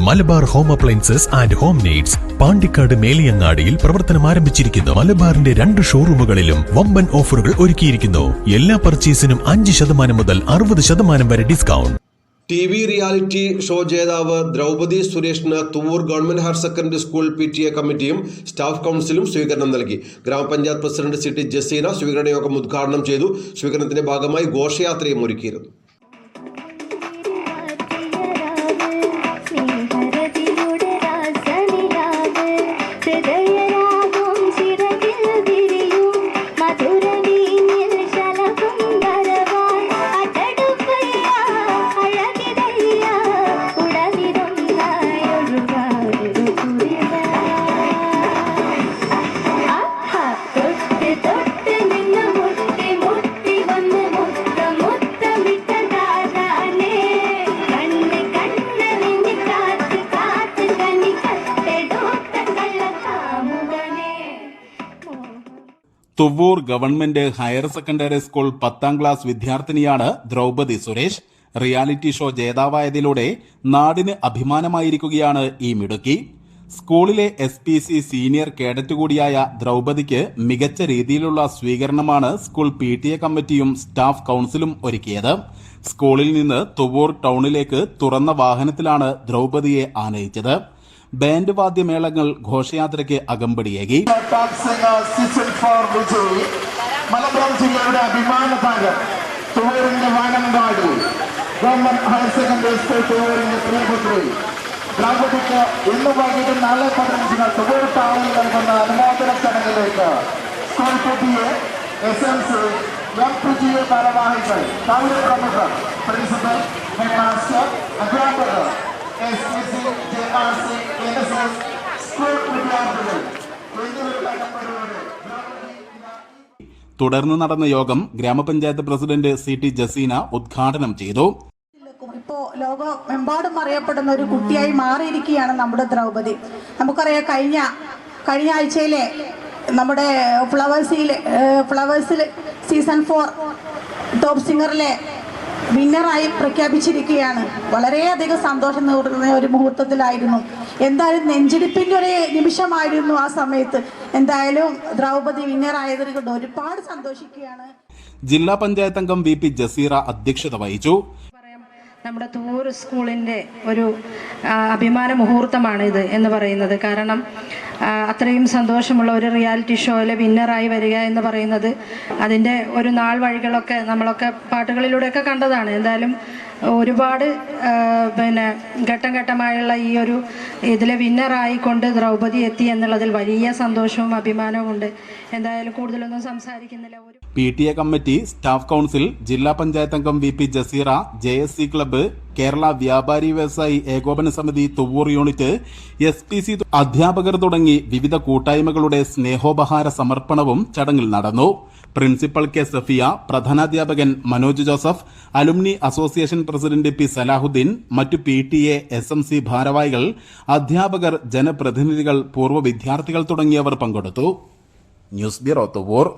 Malabar home appliances and home needs Pandikkad മേലിയങ്ങാടിയിൽ പ്രവർത്തനം ആരംഭിച്ചിരിക്കുന്നു. മലബാറിന്റെ രണ്ട് ഷോറൂമുകളിലും വമ്പൻ ഓഫറുകൾ ഒരുക്കിയിരിക്കുന്നു. എല്ലാ പർച്ചേസിനും അഞ്ച് ശതമാനം മുതൽ അറുപത് ശതമാനം വരെ discount. T V reality show ജേതാവ് ദ്രൗപദി സുരേഷിന് Thuvvur government higher secondary school P T A കമ്മിറ്റിയും സ്റ്റാഫ് കൗൺസിലും സ്വീകരണം നൽകി. ഗ്രാമപഞ്ചായത്ത് പ്രസിഡന്റ് സി ടി ജസീന സ്വീകരണ യോഗം ഉദ്ഘാടനം ചെയ്തു. സ്വീകരണത്തിന്റെ ഭാഗമായി ഘോഷയാത്രയും ഒരുക്കിയിരുന്നു. Thuvvur government higher secondary school പത്താം ക്ലാസ് വിദ്യാർത്ഥിനിയാണ് ദ്രൗപദി സുരേഷ്. റിയാലിറ്റി ഷോ ജേതാവായതിലൂടെ നാടിന് അഭിമാനമായിരിക്കുകയാണ് ഈ മിടുക്കി. സ്കൂളിലെ S P C senior cadet കൂടിയായ ദ്രൗപദിക്ക് മികച്ച രീതിയിലുള്ള സ്വീകരണമാണ് സ്കൂൾ പി ടി എ കമ്മിറ്റിയും സ്റ്റാഫ് കൗൺസിലും ഒരുക്കിയത്. സ്കൂളിൽ നിന്ന് തുവൂർ ടൗണിലേക്ക് തുറന്ന വാഹനത്തിലാണ് ദ്രൗപദിയെ ആനയിച്ചത്. ബാൻഡ് വാദ്യമേളങ്ങൾ ഘോഷയാത്രയ്ക്ക് അകമ്പടിയേകി. മലപ്പുറം ജില്ലയുടെ അഭിമാന താരം school S M C town പ്രമുഖർ പ്രിൻസിപ്പൽ ഹെഡ് മാസ്റ്റർ അധ്യാപകർ സ്കൂൾ തുടർന്ന് നടന്ന യോഗം ഗ്രാമപഞ്ചായത്ത് പ്രസിഡന്റ് സി ടി ജസീന ഉദ്ഘാടനം ചെയ്തു. ഇപ്പോൾ ലോകമെമ്പാടും അറിയപ്പെടുന്ന ഒരു കുട്ടിയായി മാറിയിരിക്കുകയാണ് നമ്മുടെ ദ്രൗപദി. നമുക്കറിയാം കഴിഞ്ഞ കഴിഞ്ഞ ആഴ്ചയിലെ നമ്മുടെ ഫ്ലവേഴ്സിൽ ഫ്ലവേഴ്സിൽ സീസൺ ഫോർ ടോപ്പ് സിംഗറിലെ വിന്നറായി പ്രഖ്യാപിച്ചിരിക്കുകയാണ്. വളരെയധികം സന്തോഷം നേടുന്ന ഒരു മുഹൂർത്തത്തിലായിരുന്നു. എന്തായാലും നെഞ്ചിടിപ്പിന്റെ ഒരു നിമിഷമായിരുന്നു ആ സമയത്ത്. എന്തായാലും ദ്രൗപദി വിന്നറായതിനെ കൊണ്ട് ഒരുപാട് സന്തോഷിക്കുകയാണ്. ജില്ലാ പഞ്ചായത്ത് അംഗം വി പി ജസീറ അധ്യക്ഷത വഹിച്ചു. നമ്മുടെ തൂർ സ്കൂളിന്റെ ഒരു അഭിമാന മുഹൂർത്തമാണ് ഇത് എന്ന് പറയുന്നത്. കാരണം അത്രയും സന്തോഷമുള്ള ഒരു റിയാലിറ്റി ഷോയിലെ വിന്നറായി വരിക എന്ന് പറയുന്നത് അതിന്റെ ഒരു നാൾ വഴികളൊക്കെ നമ്മളൊക്കെ പാട്ടുകളിലൂടെയൊക്കെ കണ്ടതാണ്. എന്തായാലും ഒരുപാട് പിന്നെ ഘട്ടം ഘട്ടമായുള്ള ഈ ഒരു ഇതിലെ വിന്നറായിക്കൊണ്ട് ദ്രൗപദി എത്തി എന്നുള്ളതിൽ വലിയ സന്തോഷവും അഭിമാനവും ഉണ്ട്. എന്തായാലും കൂടുതലൊന്നും സംസാരിക്കുന്നില്ല. P T A committee staff council ജില്ലാ പഞ്ചായത്ത് അംഗം V P Jaseera J S C club Kerala Vyapari Vyavasayi Ekopana Samithi Thuvvur unit S P C അധ്യാപകർ തുടങ്ങി വിവിധ കൂട്ടായ്മകളുടെ സ്നേഹോപഹാര സമർപ്പണവും ചടങ്ങിൽ നടന്നു. Principal K Safiya പ്രധാനാധ്യാപകൻ Manoj Joseph alumni association president P Salahuddin മറ്റു P T A S M C ഭാരവാഹികൾ അധ്യാപകർ ജനപ്രതിനിധികൾ പൂർവ വിദ്യാർത്ഥികൾ തുടങ്ങിയവർ പങ്കെടുത്തു. News bureau Thuvvur.